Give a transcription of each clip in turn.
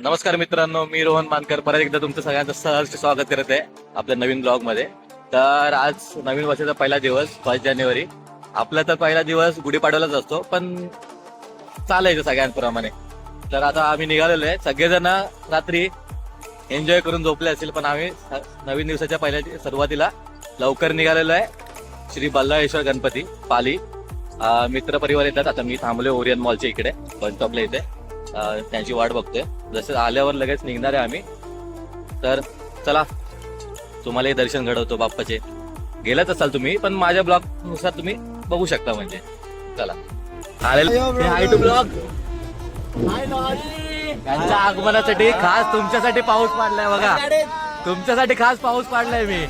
नमस्कार मित्रांनो मी रोहन मानकर. परत एकदा तुमचं सगळ्यांचं सहर्ष स्वागत करत आहे आपल्या नवीन ब्लॉगमध्ये तर आज नवीन वर्षाचा पहिला दिवस फर्स्ट जानेवारी. आपला तर पहिला दिवस गुढीपाडव्यालाच असतो पण चालायचं सगळ्यांप्रमाणे. तर आता आम्ही निघालेलो आहे. सगळेजण रात्री एन्जॉय करून झोपले असतील पण आम्ही नवीन दिवसाच्या पहिल्या सुरुवातीला लवकर निघालेलो आहे. श्री बल्लाळेश्वर गणपती पाली. मित्रपरिवार मित्र परिवार येतात. आता मी थांबलोय ओरियन मॉलच्या इकडे पंचॉपला इथे. त्यांची वाट बघतोय. जसं आल्यावर लगेच निघणार आहे आम्ही. तर चला तुम्हालाही दर्शन घडवतो बाप्पाचे. गेलाच असाल तुम्ही पण माझ्या ब्लॉगनुसार तुम्ही बघू शकता म्हणजे. चला. आलेलो हाय टू ब्लॉग त्यांच्या आगमनासाठी खास तुमच्यासाठी पाऊस पाडलाय बघा. तुमच्यासाठी खास पाऊस पाडलाय मी.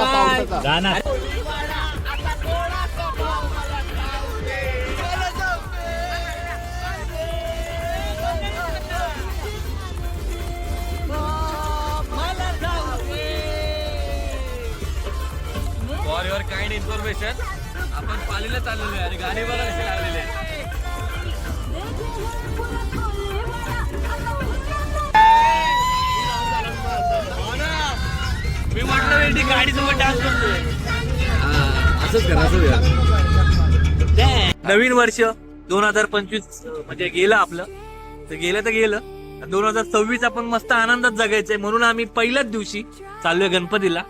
पावसाचा. इन्फॉर्मेशन आपण पालीला चाललेलो आहे आणि गाडी बघा कशी लागलेली आहे. मी म्हटलं वेळी गाडी सोबत डान्स करतोय असंच करा असं नवीन वर्ष दोन हजार पंचवीस म्हणजे गेलं आपलं. तर गेलं तर गेलं. दोन हजार सव्वीस आपण मस्त आनंदात जगायचंय म्हणून आम्ही पहिल्याच दिवशी चाललोय गणपतीला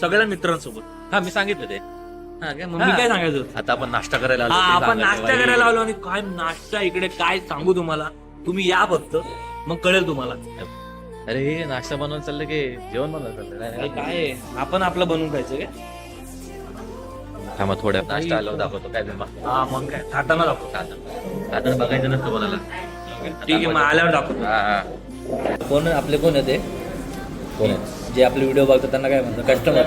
सगळ्या मित्रांसोबत. हा मी सांगितलं ते? मग मी काय सांगायचं? आता आपण नाश्ता करायला आलो, हा ते आपण सांगायचं नाश्ता बाई. करायला आलो आणि काय नाश्ता इकडे काय सांगू तुम्हाला? तुम्ही या फक्त मग कळेल तुम्हाला. अरे हे नाश्ता बनवून चाललं की जेवण बनवून चाललं? नाही, अरे नाही. काय आहे? आपण आपलं बनवून खायचं काय थांबा थोड्या नाश्ता आल्यावर दाखवतो. काय ते बघ. हा मग काय? थाटाना दाखव. आता आता बघायचं नसतं कोणाला. ठीक आहे मग आल्यावर दाखवतो. हा, हा. कोण आपले कोण आहे ते कोण आहे? जे आपले व्हिडिओ बघतात त्यांना काय म्हणतात? कस्टमर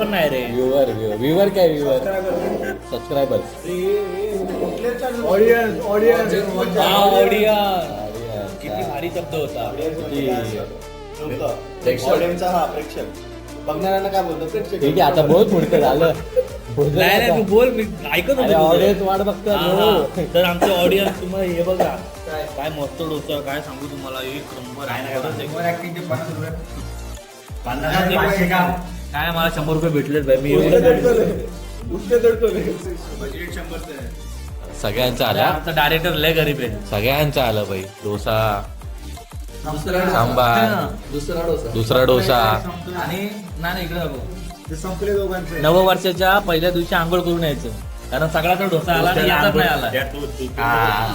पण नाही रे. व्ह्युअर व्ह्युअर काय व्ह्युअर सबस्क्रायबर ऑडियन्स ऑडियन्स किती भारी शब्द होता. ऑडियन्सचा हा प्रेक्षक. बघणाऱ्यांना काय बोलतो प्रेक्षक. ठीक आहे आता बहुत पुढचं झालं. नाही नाही तू बोल मी ऐकत होतो. ऑडियन्स वाट बघतो. तर आमचे ऑडियन्स तुम्हाला हे बघा. काय? मस्त होतं काय सांगू तुम्हाला? एक नंबर आहे. ना काय मला शंभर रुपये भेटलेच बाई मी सगळ्यांचं आला? आमचा डायरेक्टर लय गरीब आहे. सगळ्यांचं आलं बाई. डोसा सांबार दुसरा डोसा. दुसरा डोसा. आणि नाही इकडे बघू. ते संपले दोघांचे. नववर्षाच्या पहिल्या दिवशी आंघोळ करून यायचं. कारण सगळ्याचा डोसा आला आणि याचाच नाही आला.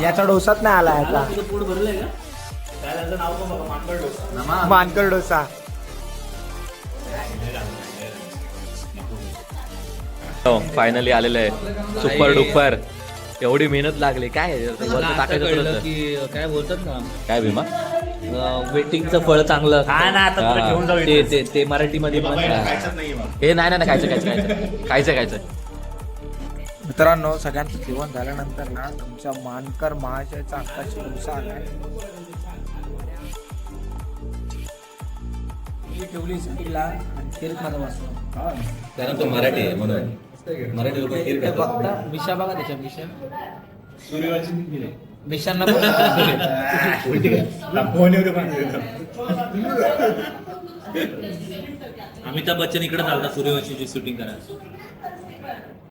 याचा डोसाच नाही आला याचा. पोट भरलंय का? काय त्याचं नाव मांकड डोसा. मानकर डोसा. फायनली आलेलं आहे. सुपर डुपर एवढी मेहनत लागली. काय टाकायचं कळलं होतं. की काय बोलतात ना. काय भीमा? वेटिंगचं फळ चांगलं. हा ना आता तुला हा. घेऊन जाऊ ते ते ते मराठीमध्ये पण हे नाही नाही नाही, खायचं खायचं खायचं. खायचं खायचं. मित्रांनो सगळ्यांचं जेवण झाल्यानंतर ना तुमच्या मानकर महाशयचा आत्ताची डोसा आलाय ही ठेवली सुट्टीला आणि खीर माझा वाचतो कारण तो मराठी आहे म्हणून. मराठी लोक खीर. बघता मिशा बघा त्याच्या मिशा मिशांना अमिताभ बच्चन इकडे चालता सूर्यवंशीची शूटिंग करायला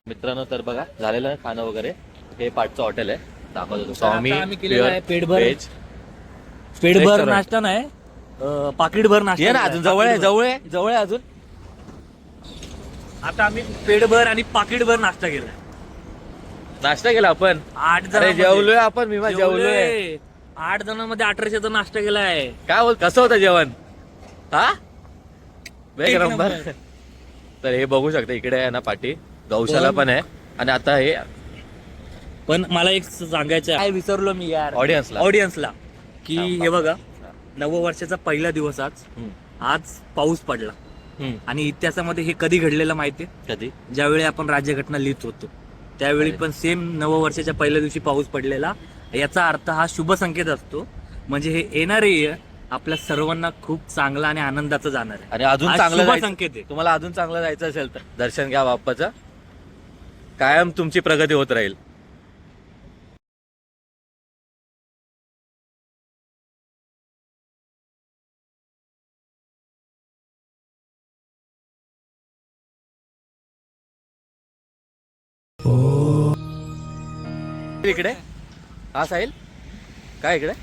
मित्रांनो तर बघा झालेलं आहे खाणं वगैरे हे पाठचं हॉटेल आहे दाखवतो स्वामी पेटभर. veg. पेटभर. नाश्ता नाही पाकिटभर नाश्ता ये ना. अजून जवळ आहे. जवळ आहे जवळ आहे अजून आता आम्ही पेटभर आणि पाकिटभर नाश्ता केलाय. नाश्ता केला आपण? आठ अरे जणांमध्ये. जेवलोय आपण भीमा जेवलोय. जेवलोय. आठ जणांमध्ये अठराशेचा नाश्ता केलाय. काय बोल कसं होतं जेवण? हा? वेग एक नंबर. नंबर. तर हे बघू शकता इकडे आहे ना पाठी गौशाला पण आहे. आणि आता हे पण मला एक सांगायचं आहे. काय विसरलो मी यार. ऑडियन्सला ऑडियन्सला की हा, हे बघा नववर्षाचा पहिला दिवस आज. हम्म, आज पाऊस पडला. आणि इतिहासामध्ये हे कधी घडलेलं माहितीये कधी? ज्यावेळी आपण राज्यघटना लिहित होतो. त्यावेळी पण सेम नववर्षाच्या पहिल्या दिवशी पाऊस पडलेला. याचा अर्थ हा शुभ संकेत असतो. म्हणजे हे येणारे आपल्या सर्वांना खूप चांगला आणि आनंदाचं जाणार आहे. आणि अजून आज चांगलं शुभ जायचं- संकेत आहे. तुम्हाला अजून चांगलं जायचं असेल तर दर्शन घ्या बाप्पाचं. कायम तुमची प्रगती होत राहील. इकडे? हा साहिल? काय इकडे?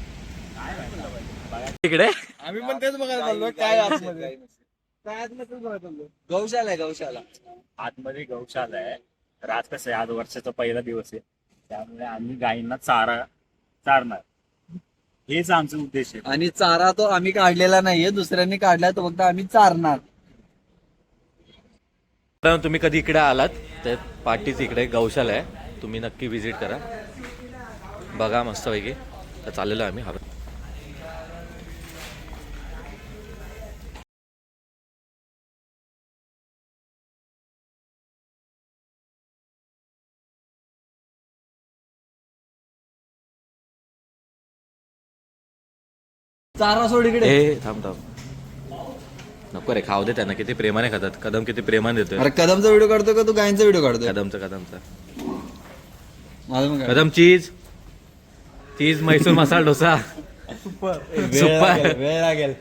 इकडे? आम्ही पण तेच बघायला चाललो काय आतमध्ये? काय आतमध्ये? बघायला चाललो गौशाला आहे गौशाला. आतमध्ये गौशाला आहे. तर आज कसं आहे? आज वर्षाचा पहिला दिवस आहे. त्यामुळे आम्ही गायींना चारा चारणार. हेच आमचा उद्देश आहे. आणि चारा तो आम्ही काढलेला नाहीये दुसऱ्यांनी काढलाय तो फक्त आम्ही चारणार. तर तुम्ही कधी इकडे आलात? तर पाटीच इकडे गौशाला आहे. तुम्ही नक्की व्हिजिट करा. बघा मस्तपैकी. तर चाललेलो आम्ही. हवं चारा सोड इकडे. ए थांब थांब. नको रे खाऊ दे त्यांना. किती प्रेमाने खातात. कदम किती प्रेमाने देतोय. अरे कदमचा व्हिडिओ काढतो का तू? गायींचा व्हिडिओ काढतोय. कदमचा कदमचा. माझं. Kadam cheese cheese Mysore masala dosa. Super. वेळ सुपर. लागेल, वेळ लागेल.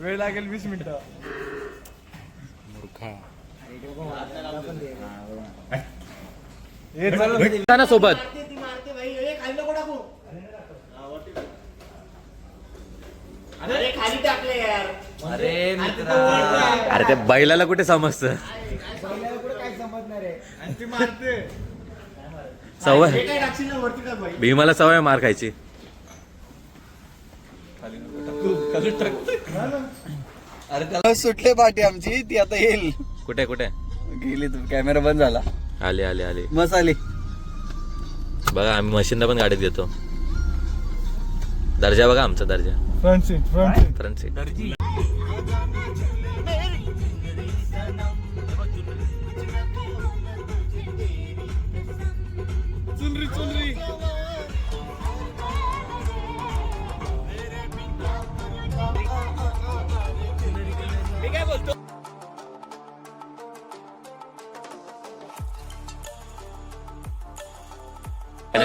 वेळ लागेल वीस मिनिटं. हे चल. ना सोबत अरे ते बैलाला कुठे समजतं? काय समजणार आहे? आणि ती मारते. सवय. भीमाला सवय मार खायची. अरे त्याला सुटले पाठी आमची ती आता येईल. कुठे कुठे? गेली तू कॅमेरा बंद झाला. आले आले आले. मस आली. बघा आम्ही मशीनला पण गाडीत घेतो. दर्जा बघा आमचा दर्जा. Front seat front seat front seat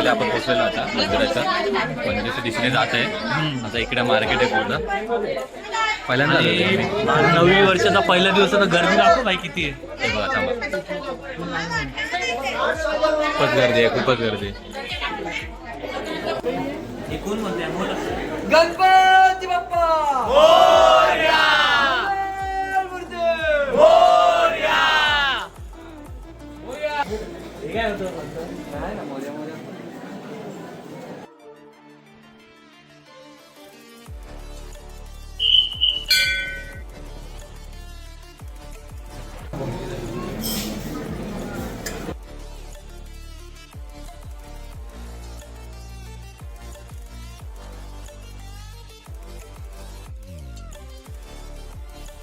finally आपण पोहोचलेलो आता मंदिराच्या. मंदिराच्या दिशेने जात आहे. आता इकडे मार्केट आहे पूर्ण. पहिल्यांदा. नववी वर्षाचा पहिला दिवस आता गर्दी दाखव भाई किती आहे. हे बघा थांबा. खूपच गर्दी आहे खूपच गर्दी आहे. कोण म्हणते. गणपती बाप्पा!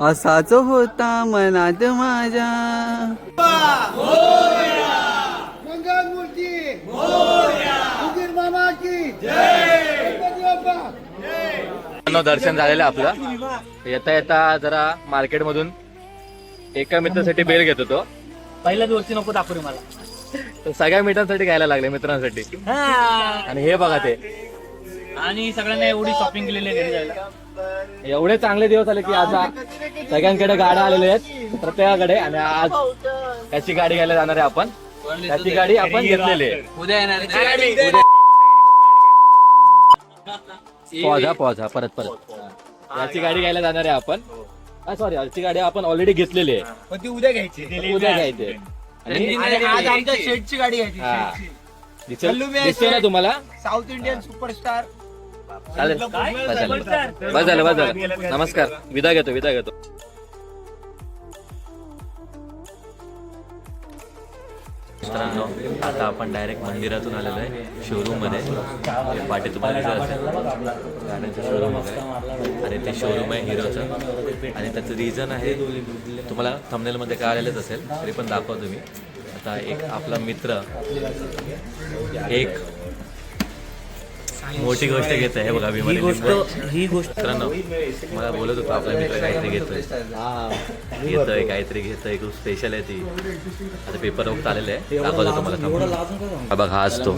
असाच होता मनात माझ्या. दर्शन झालेलं आपलं. येता येता जरा मार्केट मधून एका मित्रासाठी बेल घेत होतो. पहिल्या दिवशी नको दाखव मला. तर सगळ्या मित्रांसाठी घ्यायला लागले मित्रांसाठी. आणि हे बघा ते. आणि सगळ्यांना एवढी शॉपिंग केलेली आहे घरी जायला. एवढे चांगले दिवस आले की आज सगळ्यांकडे गाड्या आलेल्या आहेत प्रत्येकाकडे. आणि आज त्याची गाडी घ्यायला जाणार आहे आपण. त्याची गाडी आपण घेतलेली आहे. उद्या येणार. पॉज हा पॉज हा परत परत. याची गाडी घ्यायला जाणार आहे आपण. सॉरी याची गाडी आपण ऑलरेडी घेतलेली आहे. पण ती उद्या घ्यायची. उद्या घ्यायची आणि आज आमच्या शेटची गाडी घ्यायची. दिसेल ना तुम्हाला? साऊथ इंडियन सुपरस्टार चालेल. बस झालं. बस झालं बस झालं. नमस्कार. विदा घेतो विदा घेतो. मित्रांनो आता आपण डायरेक्ट मंदिरातून आलेलो आहे शोरूममध्ये पाठी तुम्हाला दिसत असेल. गाड्यांचं शोरूम वगैरे आणि ते शोरूम आहे हिरोचं. आणि त्याचं रिझन आहे तुम्हाला thumbnail मध्ये काय आलेलंच असेल तरी पण दाखवा तुम्ही. आता एक आपला मित्र एक मोठी गोष्ट घेत आहे बघा ही विमानी गोष्ट. ही गोष्ट मित्रांनो मला बोलत होतो आपला मित्र काहीतरी घेतोय. घेतोय काहीतरी घेतोय खूप स्पेशल आहे ती. आता पेपर वक्त आलेलं आहे. दाखवतो तुम्हाला एवढं थांबून. लाजून काय सांगू? हा बघ हा असतो.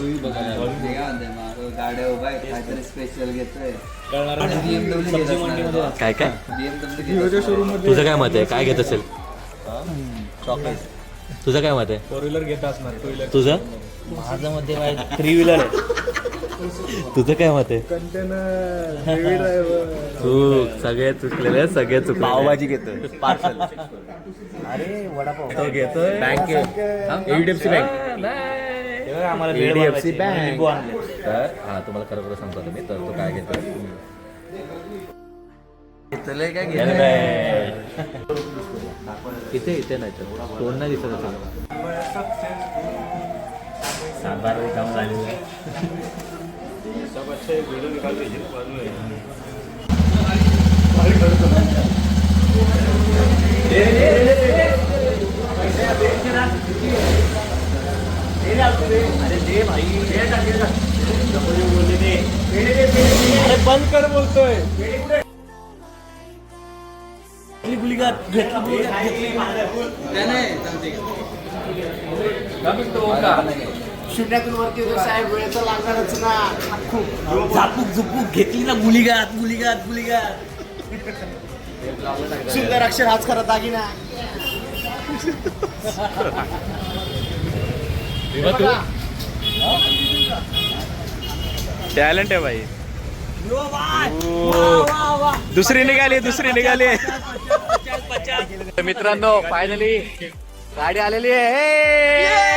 काय काय? तुझं काय मत आहे? काय घेत असेल? चॉकलेट तुझं काय मत आहे? फोर व्हीलर घेत असणार टू व्हीलर तुझं? माझं मध्ये थ्री व्हीलर आहे. तुझं काय मत आहे? तू सगळे चुकलेले सगळे चुकले पावभाजी घेतोय पार्सल अरे वडापाव. तो घेतोय? बँक एचडीएफसी बँक आम्हाला HDFC बनवायची. बँक. आणले तर हा तुम्हाला खरं खरं सांगतो मी तर तो काय घेतोय? घेतलंय काय घेतलंय. इथे इथे नाही तर तोंड नाही दिसत असेल. सातबारा रिकाम झालेलं आहे. सब अच्छे वीडियो निकाल दीजिए बाद में अरे दे भाई बोले दे अरे बंद कर बोलतोय घेतली गुली का घेतली गुली का घेतली नाही नाही झापूक झुपूक घेतली ना गुलिगात गुलिगात गुलिगात. सुंदर अक्षर हाच खरा दागिना. टॅलेंट आहे भाई. दुसरी निघाली दुसरी निघाली. मित्रांनो फायनली गाडी आलेली आहे.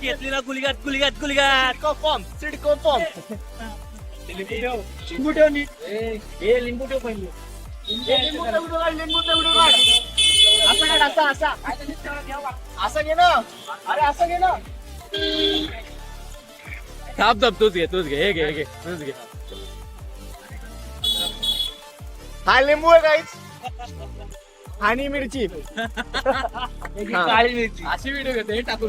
घेतली ना गुलिगात गुलिगात गुलिगात. फॉर्म सिडको फॉर्म लिंबू ठेव नीट हे लिंबू ठेव पहिले लिंबू ठेव, ठेव, लिंबू ठेव, काढ. असं काढ, असं असं. असं घे ना. अरे असं घे ना. थांब थांब तूच घे तूच घे. हे घे हे घे तूच घे. हा लिंबू आहे काहीच आणि मिरची. काळी मिरची. अशी व्हिडिओ घेते टाकू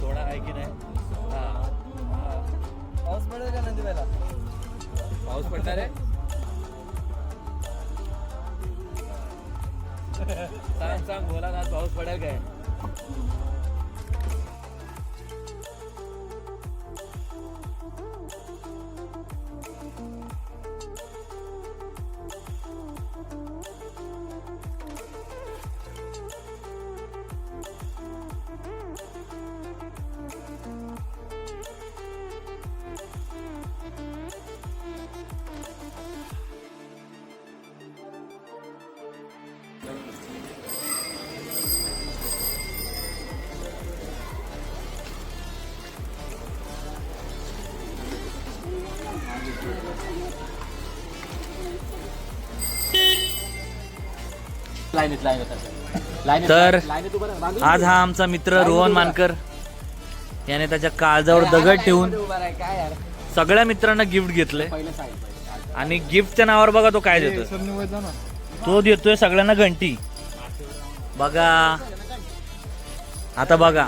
सोडा आहे की नाही? पाऊस पडेल का नदी पहिला पाऊस पडणार आहे सांग सांग बोला ना पाऊस पडेल काय? तर आज हा आमचा मित्र रोहन मानकर. याने त्याच्या काळजावर दगड ठेवून सगळ्या मित्रांना गिफ्ट घेतलंय. आणि गिफ्टच्या नावावर बघा तो काय देतोय. तो देतोय सगळ्यांना घंटी. बघा. आता बघा.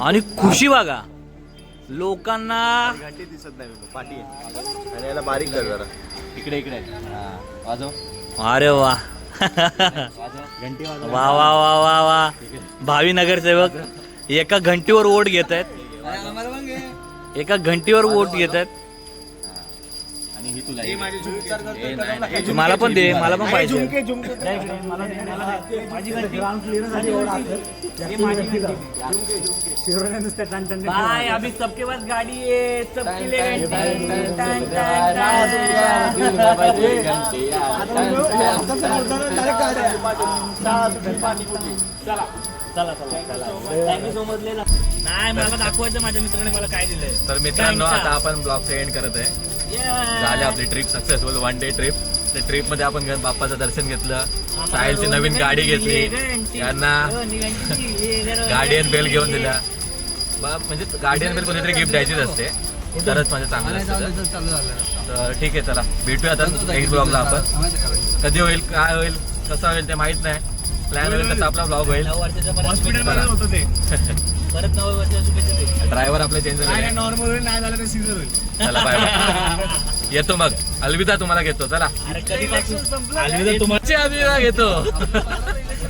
आणि खुशी बघा. लोकांना बारीक कर जरा. इकडे इकडे. वाजव. अरे वा. वा वा वा वा वा. भावी नगरसेवक एका घंटीवर वोट घेत आहेत एका घंटीवर वोट घेत आहेत मला पण दे मला पण पाहिजे झुमके झुमके बाय अभी सबके पास गाड़ी है सबके लिए घंटी टन, टन, लेला. नाही मला दाखवायचं माझ्या मित्राने मला काय दिलंय तर मित्रांनो आता आपण ब्लॉग एंड करत आहे. झाली आपली trip successful one day trip ट्रिपमध्ये आपण गण- बाप्पाचं दर्शन घेतलं. साहिलची नवीन गाडी घेतली. यांना गार्डियन बेल घेऊन दिला. बा- म्हणजे गार्डियन बेल कोणीतरी गिफ्ट द्यायचीच असते. तरच म्हणजे चांगलं असतं. तर ठीक आहे चला. भेटूया आता नेक्स्ट ब्लॉगला आपण. कधी होईल काय होईल कसं होईल ते माहीत नाही. प्लॅन होईल तसा आपला ब्लॉग होईल. ड्रायव्हर आपले चेंज झाले नॉर्मल होईल नाही झालं तर सीझर होईल. चला बाय बाय येतो मग. अलविदा तुम्हाला घेतो. चला. अलविदा तुम्हाला ची अलविदा घेतो.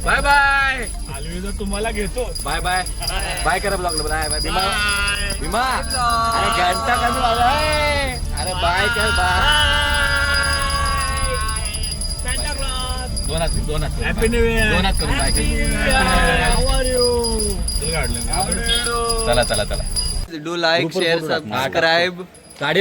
Bye bye. अलविदा तुम्हाला घेतो. Bye bye. बाय करा ब्लॉगला. Bye bye. भीमा. भीमा. अरे घंटा कमी झालाय अरे बाय कर बाय. दोन हात दोन हात करून हॅपी bye. न्यू इयर दोन हात करून बाय. चला चला चला. Do like share subscribe